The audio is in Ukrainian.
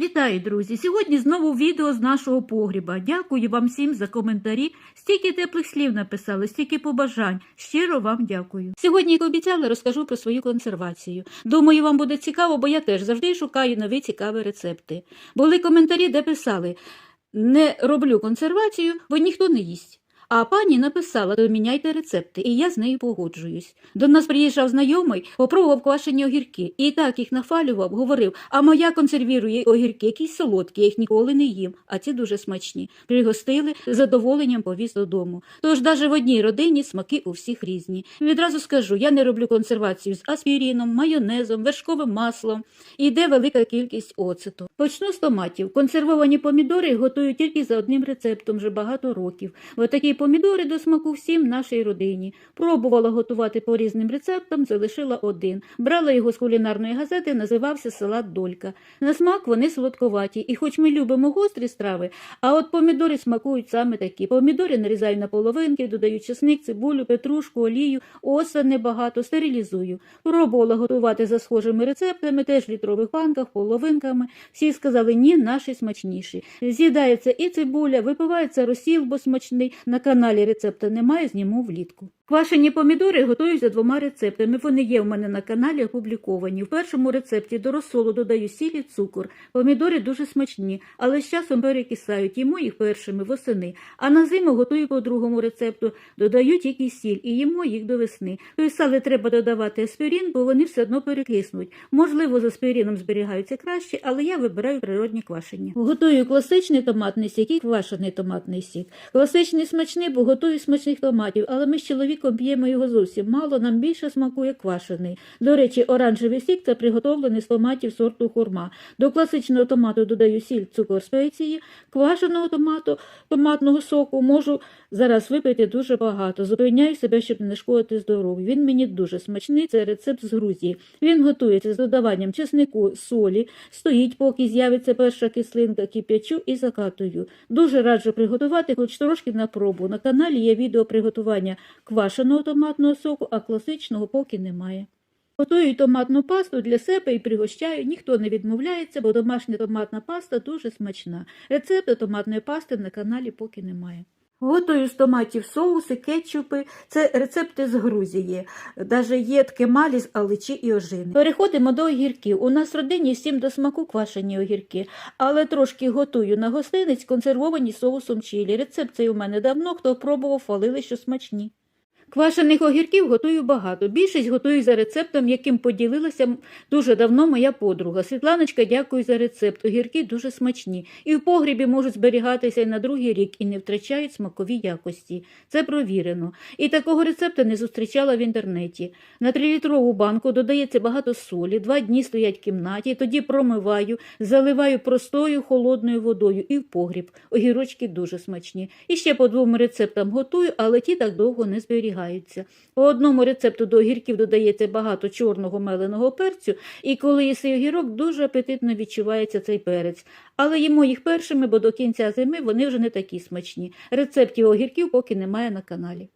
Вітаю, друзі! Сьогодні знову відео з нашого погріба. Дякую вам всім за коментарі. Стільки теплих слів написали, стільки побажань. Щиро вам дякую. Сьогодні, як обіцяла, розкажу про свою консервацію. Думаю, вам буде цікаво, бо я теж завжди шукаю нові цікаві рецепти. Були коментарі, де писали: не роблю консервацію, бо ніхто не їсть. А пані написала, то міняйте рецепти, і я з нею погоджуюсь. До нас приїжджав знайомий, попробував квашені огірки, і так їх нафалював, говорив, а моя консервірує огірки, якісь солодкі, я їх ніколи не їм, а ці дуже смачні. Пригостили, з задоволенням повіз додому. Тож навіть в одній родині смаки у всіх різні. Відразу скажу, я не роблю консервацію з аспіріном, майонезом, вершковим маслом. І йде велика кількість оцету. Почну з томатів. Консервовані помідори готую тільки за одним рецептом вже багато років. Отакі помідори до смаку всім нашій родині. Пробувала готувати по різним рецептам, залишила один. Брала його з кулінарної газети, називався салат Долька. На смак вони солодковаті, і хоч ми любимо гострі страви, а от помідори смакують саме такі. Помідори нарізаю на половинки, додаю чесник, цибулю, петрушку, олію, оса небагато, стерилізую. Пробувала готувати за схожими рецептами, теж в літрових банках, половинками. Всі сказали, ні, наші смачніші. З'їдається і цибуля, випивається розсіл, бо смачний. Каналі рецепта немає, зніму влітку. Квашені помідори готую за двома рецептами. Вони є у мене на каналі опубліковані. В першому рецепті до розсолу додаю сіль і цукор. Помідори дуже смачні, але з часом перекисають. Їмо їх першими восени. А на зиму готую по другому рецепту. Додаю тільки сіль і їмо їх до весни. Писали, треба додавати аспірин, бо вони все одно перекиснуть. Можливо, з аспірином зберігаються краще, але я вибираю природні квашені. Готую класичний томатний сік і квашений томатний сік. Класичний смачний, бо готую смачних томатів, але ми з чоловіком п'ємо його зовсім мало, нам більше смакує квашений. До речі, оранжевий сік це приготовлений з томатів сорту хурма. До класичного томату додаю сіль, цукор, спеції, квашеного томату, томатного соку можу зараз випити дуже багато. Зупиняю себе, щоб не шкодити здоров'ю. Він мені дуже смачний, це рецепт з Грузії. Він готується з додаванням чеснику, солі, стоїть, поки з'явиться перша кислинка, кип'ячу і закатую. Дуже раджу приготувати, хоч трошки на пробу. На каналі є відео приготування квашеного томатного соку, а класичного поки немає. Готую томатну пасту для себе і пригощаю. Ніхто не відмовляється, бо домашня томатна паста дуже смачна. Рецепту томатної пасти на каналі поки немає. Готую з томатів соуси, кетчупи. Це рецепти з Грузії. Даже є ткемалі з аличі і ожини. Переходимо до огірків. У нас в родині всім до смаку квашені огірки, але трошки готую на гостиниць, консервовані соусом чилі. Рецепт цей у мене давно, хто пробував, хвалили, що смачні. Квашених огірків готую багато. Більшість готую за рецептом, яким поділилася дуже давно моя подруга. Світланочка, дякую за рецепт. Огірки дуже смачні. І в погрібі можуть зберігатися і на другий рік і не втрачають смакові якості. Це провірено. І такого рецепта не зустрічала в інтернеті. На трилітрову банку додається багато солі, два дні стоять в кімнаті, тоді промиваю, заливаю простою холодною водою і в погріб. Огірочки дуже смачні. І ще по двом рецептам готую, але ті так довго не зберігаються. По одному рецепту до огірків додається багато чорного меленого перцю, і коли їси огірок, дуже апетитно відчувається цей перець. Але їмо їх першими, бо до кінця зими вони вже не такі смачні. Рецептів огірків поки немає на каналі.